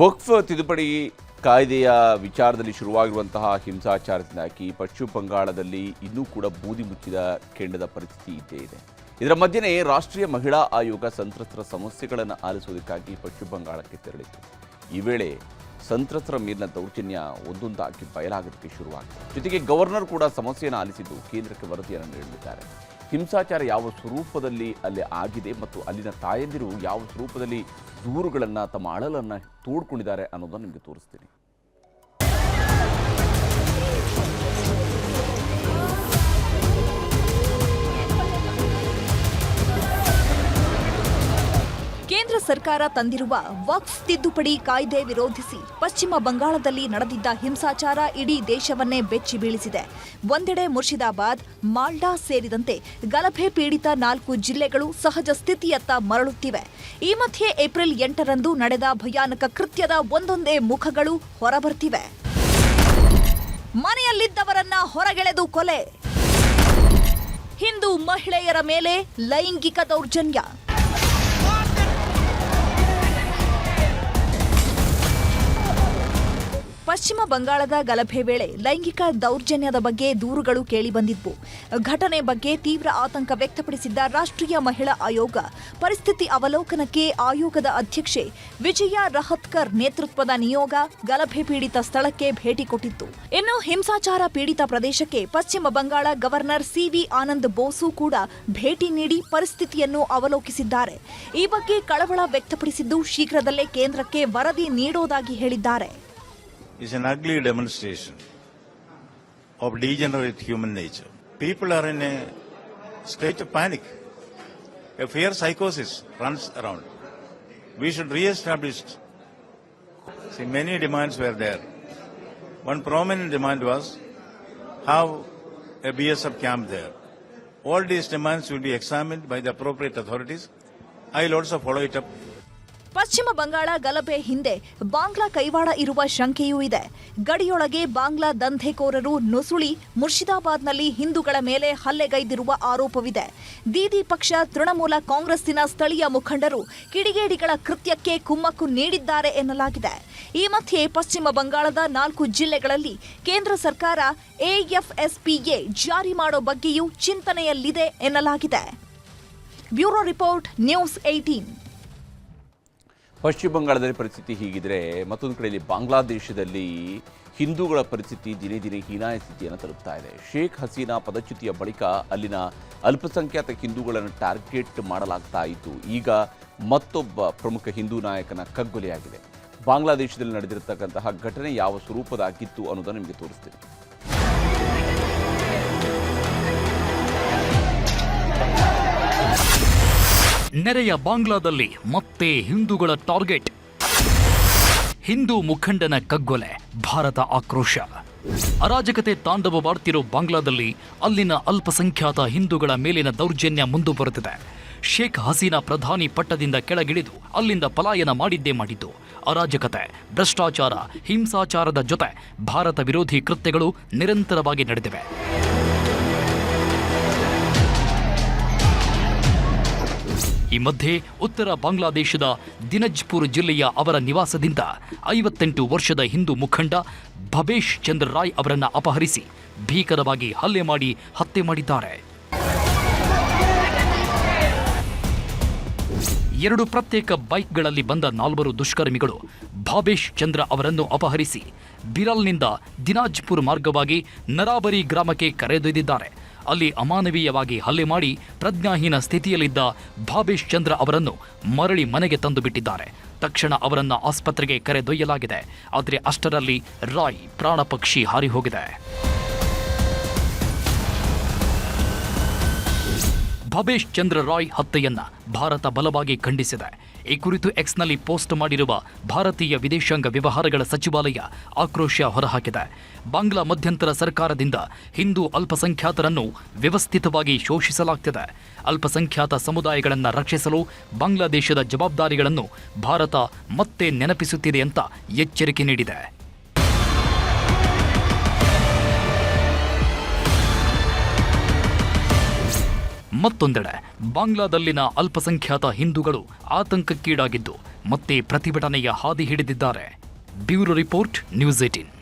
ವಕ್ಫ್ ತಿದ್ದುಪಡಿ ಕಾಯ್ದೆಯ ವಿಚಾರದಲ್ಲಿ ಶುರುವಾಗಿರುವಂತಹ ಹಿಂಸಾಚಾರದಿಂದಾಗಿ ಪಶ್ಚಿಮ ಬಂಗಾಳದಲ್ಲಿ ಇನ್ನೂ ಕೂಡ ಬೂದಿ ಮುಚ್ಚಿದ ಕೆಂಡದ ಪರಿಸ್ಥಿತಿ ಇದ್ದೇ ಇದೆ. ಇದರ ಮಧ್ಯೆಯೇ ರಾಷ್ಟ್ರೀಯ ಮಹಿಳಾ ಆಯೋಗ ಸಂತ್ರಸ್ತರ ಸಮಸ್ಯೆಗಳನ್ನು ಆಲಿಸುವುದಕ್ಕಾಗಿ ಪಶ್ಚಿಮ ಬಂಗಾಳಕ್ಕೆ ತೆರಳಿತು ಈ ವೇಳೆ ಸಂತ್ರಸ್ತರ ಮೇಲಿನ ದೌರ್ಜನ್ಯ ಒಂದೊಂದಾಗಿ ಬಯಲಾಗೋದಕ್ಕೆ ಶುರುವಾಗಿದೆ. ಜೊತೆಗೆ ಗವರ್ನರ್ ಕೂಡ ಸಮಸ್ಯೆಯನ್ನು ಆಲಿಸಿದ್ದು ಕೇಂದ್ರಕ್ಕೆ ವರದಿಯನ್ನು ನೀಡಲಿದ್ದಾರೆ. ಹಿಂಸಾಚಾರ ಯಾವ ಸ್ವರೂಪದಲ್ಲಿ ಅಲ್ಲಿ ಆಗಿದೆ ಮತ್ತು ಅಲ್ಲಿನ ತಾಯಂದಿರು ಯಾವ ಸ್ವರೂಪದಲ್ಲಿ ದೂರುಗಳನ್ನು ತಮ್ಮ ಅಳಲನ್ನು ತೋಡ್ಕೊಂಡಿದ್ದಾರೆ ಅನ್ನೋದನ್ನು ನಿಮಗೆ ತೋರಿಸ್ತೀನಿ. ಸರ್ಕಾರ ತಂದಿರುವ ವಕ್ಫ್ ತಿದ್ದುಪಡಿ ಕಾಯ್ದೆ ವಿರೋಧಿಸಿ ಪಶ್ಚಿಮ ಬಂಗಾಳದಲ್ಲಿ ನಡೆದಿದ್ದ ಹಿಂಸಾಚಾರ ಇಡೀ ದೇಶವನ್ನೇ ಬೆಚ್ಚಿ ಬೀಳಿಸಿದೆ. ಒಂದೆಡೆ ಮುರ್ಷಿದಾಬಾದ್, ಮಾಲ್ಡಾ ಸೇರಿದಂತೆ ಗಲಭೆ ಪೀಡಿತ ನಾಲ್ಕು ಜಿಲ್ಲೆಗಳು ಸಹಜ ಸ್ಥಿತಿಯತ್ತ ಮರಳುತ್ತಿವೆ. ಈ ಮಧ್ಯೆ ಏಪ್ರಿಲ್ ಎಂಟರಂದು ನಡೆದ ಭಯಾನಕ ಕೃತ್ಯದ ಒಂದೊಂದೇ ಮುಖಗಳು ಹೊರಬರ್ತಿವೆ. ಮನೆಯಲ್ಲಿದ್ದವರನ್ನ ಹೊರಗೆಳೆದು ಕೊಲೆ. ಹಿಂದೂ ಮಹಿಳೆಯರ ಮೇಲೆ ಲೈಂಗಿಕ ದೌರ್ಜನ್ಯ. ಪಶ್ಚಿಮ ಬಂಗಾಳದ ಗಲಭೆ ವೇಳೆ ಲೈಂಗಿಕ ದೌರ್ಜನ್ಯದ ಬಗ್ಗೆ ದೂರುಗಳು ಕೇಳಿಬಂದಿದ್ವು ಘಟನೆ ಬಗ್ಗೆ ತೀವ್ರ ಆತಂಕ ವ್ಯಕ್ತಪಡಿಸಿದ್ದ ರಾಷ್ಟ್ರೀಯ ಮಹಿಳಾ ಆಯೋಗ, ಪರಿಸ್ಥಿತಿ ಅವಲೋಕನಕ್ಕೆ ಆಯೋಗದ ಅಧ್ಯಕ್ಷೆ ವಿಜಯ ರಹತ್ಕರ್ ನೇತೃತ್ವದ ನಿಯೋಗ ಗಲಭೆ ಪೀಡಿತ ಸ್ಥಳಕ್ಕೆ ಭೇಟಿ ಕೊಟ್ಟಿತ್ತು. ಇನ್ನು ಹಿಂಸಾಚಾರ ಪೀಡಿತ ಪ್ರದೇಶಕ್ಕೆ Pashchima Bangala governor C V Anand Bose ಕೂಡ ಭೇಟಿ ನೀಡಿ ಪರಿಸ್ಥಿತಿಯನ್ನು ಅವಲೋಕಿಸಿದ್ದಾರೆ. ಈ ಬಗ್ಗೆ ಕಳವಳ ವ್ಯಕ್ತಪಡಿಸಿದ್ದು ಶೀಘ್ರದಲ್ಲೇ ಕೇಂದ್ರಕ್ಕೆ ವರದಿ ನೀಡೋದಾಗಿ ಹೇಳಿದ್ದಾರೆ. Is an ugly demonstration of degenerate human nature. People are in a state of panic. A fear psychosis runs around. We should re-establish. See, many demands were there. One prominent demand was have a BSF camp there. All these demands will be examined by the appropriate authorities. I will also follow it up ಪಶ್ಚಿಮ ಬಂಗಾಳ ಗಲಭೆ ಹಿಂದೆ ಬಾಂಗ್ಲಾ ಕೈವಾಡ ಇರುವ ಶಂಕೆಯೂ ಇದೆ. ಗಡಿಯೊಳಗೆ ಬಾಂಗ್ಲಾ ದಂಧೆಕೋರರು ನುಸುಳಿ ಮುರ್ಷಿದಾಬಾದ್ನಲ್ಲಿ ಹಿಂದೂಗಳ ಮೇಲೆ ಹಲ್ಲೆಗೈದಿರುವ ಆರೋಪವಿದೆ. ದೀದಿ ಪಕ್ಷ ತೃಣಮೂಲ ಕಾಂಗ್ರೆಸ್ಸಿನ ಸ್ಥಳೀಯ ಮುಖಂಡರು ಕಿಡಿಗೇಡಿಗಳ ಕೃತ್ಯಕ್ಕೆ ಕುಮ್ಮಕ್ಕು ನೀಡಿದ್ದಾರೆ ಎನ್ನಲಾಗಿದೆ. ಈ ಮಧ್ಯೆ ಪಶ್ಚಿಮ ಬಂಗಾಳದ ನಾಲ್ಕು ಜಿಲ್ಲೆಗಳಲ್ಲಿ ಕೇಂದ್ರ ಸರ್ಕಾರ ಎಎಫ್ಎಸ್ಪಿಎ ಜಾರಿ ಮಾಡೋ ಬಗ್ಗೆಯೂ ಚಿಂತನೆಯಲ್ಲಿದೆ ಎನ್ನಲಾಗಿದೆ. ಬ್ಯೂರೋ ರಿಪೋರ್ಟ್ ನ್ಯೂಸ್ ಏಟೀನ್ ಪಶ್ಚಿಮ ಬಂಗಾಳದಲ್ಲಿ ಪರಿಸ್ಥಿತಿ ಹೀಗಿದ್ರೆ ಮತ್ತೊಂದು ಕಡೆಯಲ್ಲಿ ಬಾಂಗ್ಲಾದೇಶದಲ್ಲಿ ಹಿಂದೂಗಳ ಪರಿಸ್ಥಿತಿ ದಿನೇ ದಿನೇ ಹೀನಾಯ ಸ್ಥಿತಿಯನ್ನು ತಲುಪ್ತಾ ಇದೆ. ಶೇಖ್ ಹಸೀನಾ ಪದಚ್ಯುತಿಯ ಬಳಿಕ ಅಲ್ಲಿನ ಅಲ್ಪಸಂಖ್ಯಾತ ಹಿಂದೂಗಳನ್ನು ಟಾರ್ಗೆಟ್ ಮಾಡಲಾಗ್ತಾ ಇತ್ತು. ಈಗ ಮತ್ತೊಬ್ಬ ಪ್ರಮುಖ ಹಿಂದೂ ನಾಯಕನ ಕಗ್ಗೊಲೆಯಾಗಿದೆ. ಬಾಂಗ್ಲಾದೇಶದಲ್ಲಿ ನಡೆದಿರತಕ್ಕಂತಹ ಘಟನೆ ಯಾವ ಸ್ವರೂಪದಾಗಿತ್ತು ಅನ್ನೋದನ್ನು ನಿಮಗೆ ತೋರಿಸ್ತೀನಿ. ನೆರೆಯ ಬಾಂಗ್ಲಾದಲ್ಲಿ ಮತ್ತೆ ಹಿಂದೂಗಳ ಟಾರ್ಗೆಟ್. ಹಿಂದೂ ಮುಖಂಡನ ಕಗ್ಗೊಲೆ, ಭಾರತ ಆಕ್ರೋಶ. ಅರಾಜಕತೆ ತಾಂಡವವಾಡ್ತಿರೋ ಬಾಂಗ್ಲಾದಲ್ಲಿ ಅಲ್ಲಿನ ಅಲ್ಪಸಂಖ್ಯಾತ ಹಿಂದೂಗಳ ಮೇಲಿನ ದೌರ್ಜನ್ಯ ಮುಂದುವರೆದಿದೆ. ಶೇಖ್ ಹಸೀನಾ ಪ್ರಧಾನಿ ಪಟ್ಟದಿಂದ ಕೆಳಗಿಳಿದು ಅಲ್ಲಿಂದ ಪಲಾಯನ ಮಾಡಿದ್ದೇ ಮಾಡಿದ್ದು. ಅರಾಜಕತೆ, ಭ್ರಷ್ಟಾಚಾರ, ಹಿಂಸಾಚಾರದ ಜೊತೆ ಭಾರತ ವಿರೋಧಿ ಕೃತ್ಯಗಳು ನಿರಂತರವಾಗಿ ನಡೆದಿವೆ. ಈ ಮಧ್ಯೆ ಉತ್ತರ ಬಾಂಗ್ಲಾದೇಶದ ದಿನಜ್ಪುರ್ ಜಿಲ್ಲೆಯ ಅವರ ನಿವಾಸದಿಂದ ಐವತ್ತೆಂಟು ವರ್ಷದ ಹಿಂದೂ ಮುಖಂಡ ಭಬೇಶ್ ಚಂದ್ರ ರಾಯ್ ಅವರನ್ನು ಅಪಹರಿಸಿ ಭೀಕರವಾಗಿ ಹಲ್ಲೆ ಮಾಡಿ ಹತ್ಯೆ ಮಾಡಿದ್ದಾರೆ. ಎರಡು ಪ್ರತ್ಯೇಕ ಬೈಕ್ಗಳಲ್ಲಿ ಬಂದ ನಾಲ್ವರು ದುಷ್ಕರ್ಮಿಗಳು ಭಾಬೇಶ್ ಚಂದ್ರ ಅವರನ್ನು ಅಪಹರಿಸಿ ಬಿರಲ್ನಿಂದ ದಿನಾಜ್ಪುರ್ ಮಾರ್ಗವಾಗಿ ನರಾಬರಿ ಗ್ರಾಮಕ್ಕೆ ಕರೆದೊಯ್ದಿದ್ದಾರೆ. ಅಲ್ಲಿ ಅಮಾನವೀಯವಾಗಿ ಹಲ್ಲೆ ಮಾಡಿ ಪ್ರಜ್ಞಾಹೀನ ಸ್ಥಿತಿಯಲ್ಲಿದ್ದ ಭಾಬೇಶ್ ಚಂದ್ರ ಅವರನ್ನು ಮರಳಿ ಮನೆಗೆ ತಂದು ಬಿಟ್ಟಿದ್ದಾರೆ ತಕ್ಷಣ ಅವರನ್ನು ಆಸ್ಪತ್ರೆಗೆ ಕರೆದೊಯ್ಯಲಾಗಿದೆ. ಆದರೆ ಅಷ್ಟರಲ್ಲಿ ರಾಯ್ ಪ್ರಾಣ ಪಕ್ಷಿ ಹಾರಿ ಭಬೇಶ್ ಚಂದ್ರ ರಾಯ್ ಹತ್ಯೆಯನ್ನ ಭಾರತ ಬಲವಾಗಿ ಖಂಡಿಸಿದೆ. ಈ ಕುರಿತು ಎಕ್ಸ್ನಲ್ಲಿ ಪೋಸ್ಟ್ ಮಾಡಿರುವ ಭಾರತೀಯ ವಿದೇಶಾಂಗ ವ್ಯವಹಾರಗಳ ಸಚಿವಾಲಯ ಆಕ್ರೋಶ ಹೊರಹಾಕಿದೆ. ಬಾಂಗ್ಲಾ ಮಧ್ಯಂತರ ಸರ್ಕಾರದಿಂದ ಹಿಂದೂ ಅಲ್ಪಸಂಖ್ಯಾತರನ್ನು ವ್ಯವಸ್ಥಿತವಾಗಿ ಶೋಷಿಸಲಾಗ್ತಿದೆ. ಅಲ್ಪಸಂಖ್ಯಾತ ಸಮುದಾಯಗಳನ್ನು ರಕ್ಷಿಸಲು ಬಾಂಗ್ಲಾದೇಶದ ಜವಾಬ್ದಾರಿಗಳನ್ನು ಭಾರತ ಮತ್ತೆ ನೆನಪಿಸುತ್ತಿದೆ ಅಂತ ಎಚ್ಚರಿಕೆ ನೀಡಿದೆ. ಮತ್ತೊಂದೆಡೆ ಬಾಂಗ್ಲಾದಲ್ಲಿನ ಅಲ್ಪಸಂಖ್ಯಾತ ಹಿಂದೂಗಳು ಆತಂಕಕ್ಕೀಡಾಗಿದ್ದು ಮತ್ತೆ ಪ್ರತಿಭಟನೆಯ ಹಾದಿ ಹಿಡಿದಿದ್ದಾರೆ. Bureau report news eighteen.